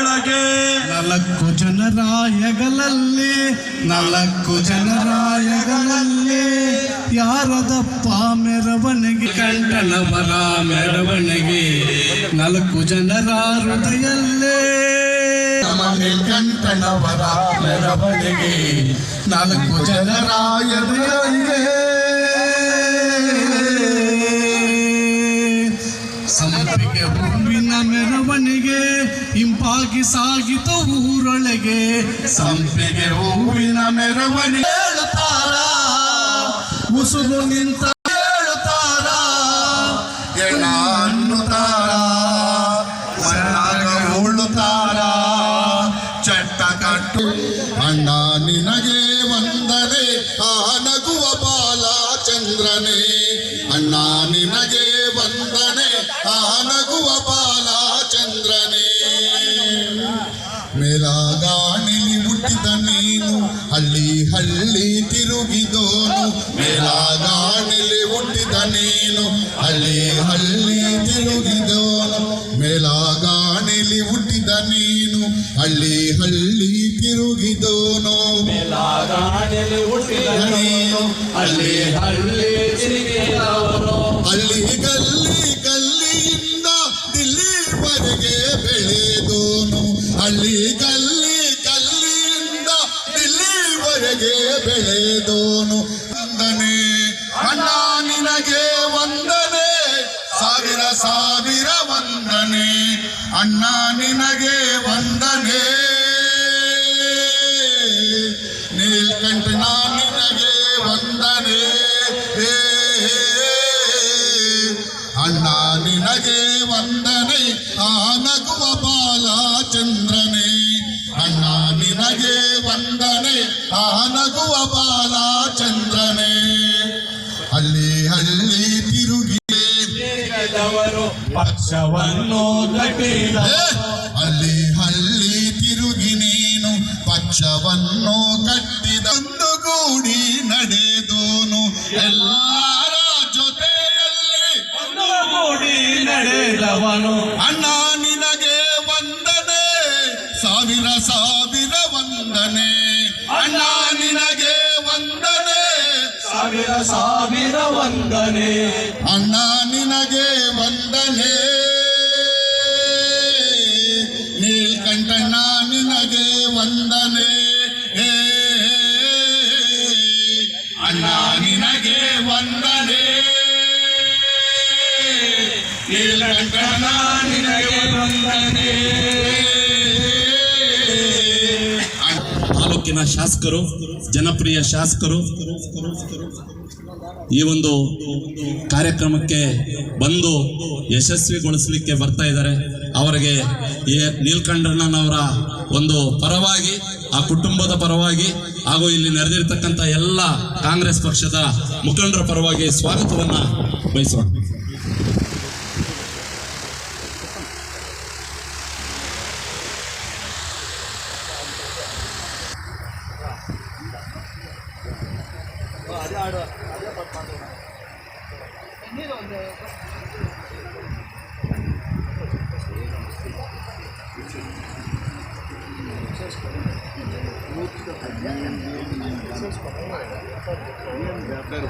ಒಳಗೆ. ನಾಲ್ಕು ಜನರ ಹೆಗಲಲ್ಲಿ ನಾಲ್ಕು ಜನರ ಹೆಗಲಲ್ಲಿ ಯಾರದಪ್ಪ ಮೆರವಣಿಗೆ ಕಂಠನವರ ಮೆರವಣಿಗೆ. ನಾಲ್ಕು ಜನರ ಹೃದಯಲ್ಲೇ. ಕಂಠನವರ ಮೆರವಣಿಗೆ. ನಾಲ್ಕು ಜನರ ಎದೆಯಲ್ಲೇ ಇಂಪಾಗಿ ಸಾಗಿತ ಊರೊಳಗೆ. ಸಂಪಿಗೆ ಹೂವಿನ ಮೆರವಣಿಗೆ ಹೇಳುತ್ತಾರ? ಉಸುರು ನಿಂತ ಹೇಳುತ್ತಾರ? ಎಣ್ಣ ಅನ್ನುತ್ತಾರ? ಮಣ್ಣಾಗ ಉಳ್ಳುತ್ತಾರ ಚಟ್ಟ ಕಟ್ಟು ಅಣ್ಣ ನಿನಗೆ ವಂದನೆ ಆ ನಗುವ ಬಾಲ ಚಂದ್ರನೇ. ಅಣ್ಣ ನಿನಗೆ ಮೇಲಾಗಾಣಿಲಿ ಹುಟ್ಟಿದ ನೀನು, ಹಳ್ಳಿ ಹಳ್ಳಿ ತಿರುಗಿದೋನು. ಮೇಲಾಗಾಣಿಲಿ ಹುಟ್ಟಿದ ನೀನು, ಹಳ್ಳಿ ಹಳ್ಳಿ ತಿರುಗಿದೋನು. ಮೇಲಾಗಾಣಿಲಿ ಹುಟ್ಟಿದ ನೀನು, ಹಳ್ಳಿ ಹಳ್ಳಿ ತಿರುಗಿದೋನು. ಗಾಡಿಯಲ್ಲಿ ಹುಟ್ಟಿದ ನೀನು, ಹಳ್ಳಿ ಹಳ್ಳಿ ತಿರುಗಿದವನು ಗಲ್ಲಿ ಗಲ್ಲಿಯಿಂದ ದಿಲ್ಲಿವರೆಗೆ ಬೆಳೆದೋನು ವಂದನೆ ಅಣ್ಣ, ನಿನಗೆ ವಂದನೆ ಸಾವಿರ ಸಾವಿರ ವಂದನೆ ಅಣ್ಣ, ನಿನಗೆ ವಂದನೆ ನೀಲ್ಕಂಠನ ನಿನಗೆ ವಂದನೆ ಅಣ್ಣ, ನಿನಗೆ ವಂದನೆ ಆ ನಗುವ ಅಣ್ಣ ನಿನಗೆ ವಂದನೆ ಆ ನಗುವ ಬಾಲ ಚಂದ್ರನೇ ಹಳ್ಳಿ ಹಳ್ಳಿ ತಿರುಗಿ ಪಕ್ಷವನ್ನು ಅಲ್ಲಿ ಅಲ್ಲಿ ಹಳ್ಳಿ ಹಳ್ಳಿ ತಿರುಗಿ ನೀನು ಪಕ್ಷವನ್ನು ಕಟ್ಟಿದ ಒಂದು ಗೂಡಿ ನಡೆದೋನು. ಎಲ್ಲರ ಜೊತೆಯಲ್ಲಿ ಕೂಡಿ ನಡೆದವನು. ಸಾವಿರ ವಂದನೆ. ಅಣ್ಣ ನಿನಗೆ ವಂದನೆ. ಸಾವಿರ ಸಾವಿರ ವಂದನೆ. ಅಣ್ಣ ನಿನಗೆ ವಂದನೆ. ನೀಲ್ಕಂಠಣ್ಣ ನಿನಗೆ ವಂದನೆ. ಅಣ್ಣ ನಿನಗೆ ವಂದನೆ. ನೀಲ್ಕಂಠಣ್ಣ ನಿನಗೆ ವಂದನೆ. ತಾಲೂಕಿನ ಶಾಸಕರು, ಜನಪ್ರಿಯ ಶಾಸಕರು, ಈ ಒಂದು ಕಾರ್ಯಕ್ರಮಕ್ಕೆ ಬಂದು ಯಶಸ್ವಿಗೊಳಿಸಲಿಕ್ಕೆ ಬರ್ತಾ ಇದ್ದಾರೆ. ಅವರಿಗೆ ನೀಲ್ಕಂಠಣ್ಣನವರ ಒಂದು ಪರವಾಗಿ, ಆ ಕುಟುಂಬದ ಪರವಾಗಿ, ಹಾಗೂ ಇಲ್ಲಿ ನಡೆದಿರ್ತಕ್ಕಂಥ ಎಲ್ಲ ಕಾಂಗ್ರೆಸ್ ಪಕ್ಷದ ಮುಖಂಡರ ಪರವಾಗಿ ಸ್ವಾಗತವನ್ನು ಬಯಸೋಣ ಅದೇ ಆಡುವ ಅದೇ ಪಟ್ ಮಾಡೋಣ ನೀರು ಒಂದು ಏನು ವ್ಯಾಪಾರ